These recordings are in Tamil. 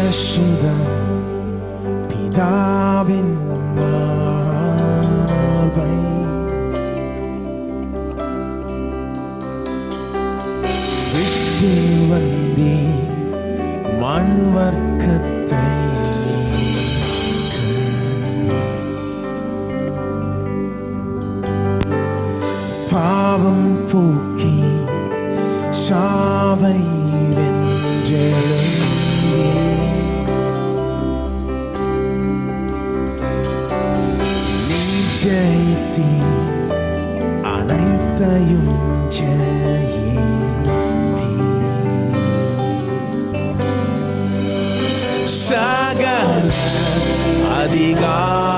യേശുദാ പിതാവിൻ മാർബൈ വിട്ടു വന്ദി മൺവർക്കത്തിൽ 这一滴，沙嘎拉阿地嘎。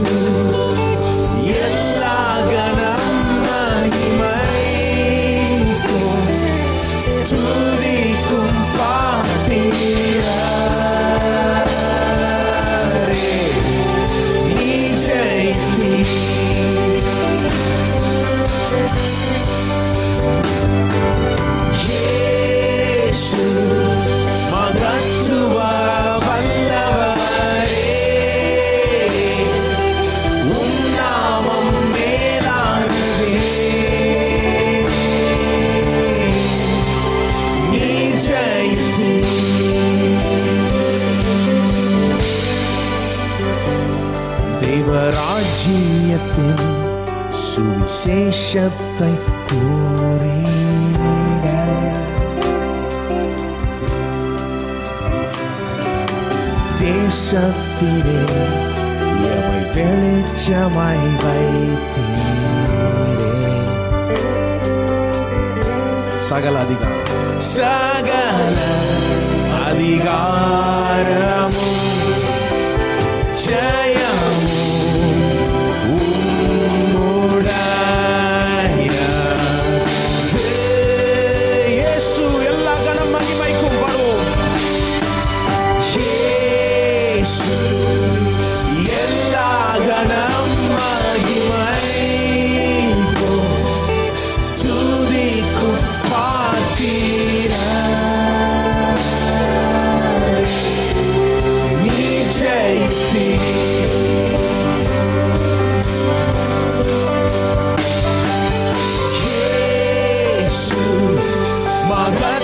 me ദൈവരാജ്യത്തിൻ സുവിശേഷത്തെ കൂറിയിട ദേശത്തിലെ വെളിച്ചമായി വൈത്തീരേ സകല അധികാരം സകല Our God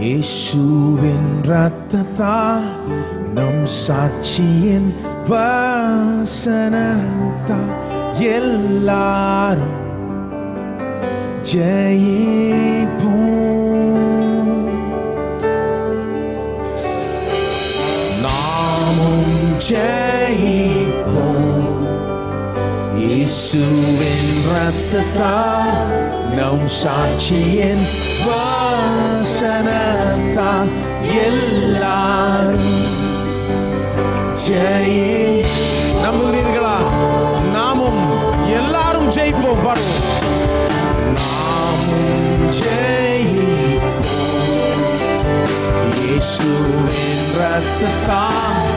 இயேசுவின் ரத்தத்தால் நம் சாட்சியின் வசனத்தால் எல்லாரும் ஜெயிப்போம். நாமும் ஜெயிப்போம். இயேசுவின் ரத்தத்தால் நம் சாட்சியின் வாசனத்தால் எல்லாரும் ஜெயே. நம்புகிறீர்களா? நாமும் எல்லாரும் ஜெயிப்போம் பாடுவோம். நாமும் ஜெயிப்போம் ரத்தத்தால்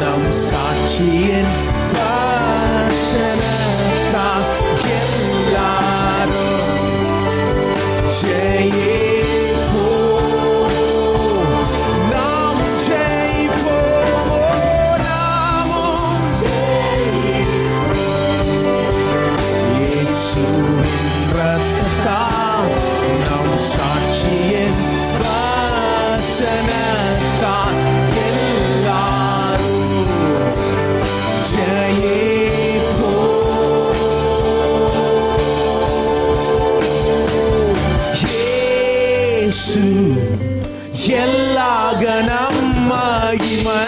நம் சாட்சியின் வாசனத்தால் ஜெயிப்போம் இயேசு எல்லா கனம் மகிமை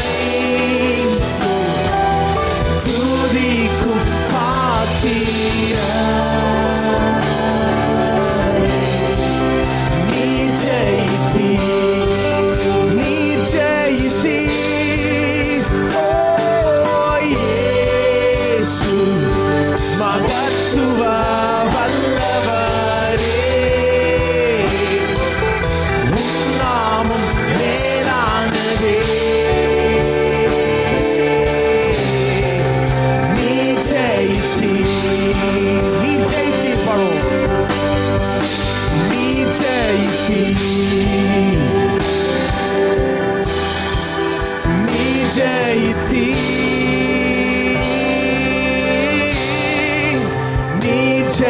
நீ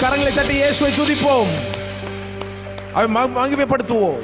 கரங்களை தட்டி இயேசுவை துதிப்போம் அவன் மகிமைப்படுத்துவோம்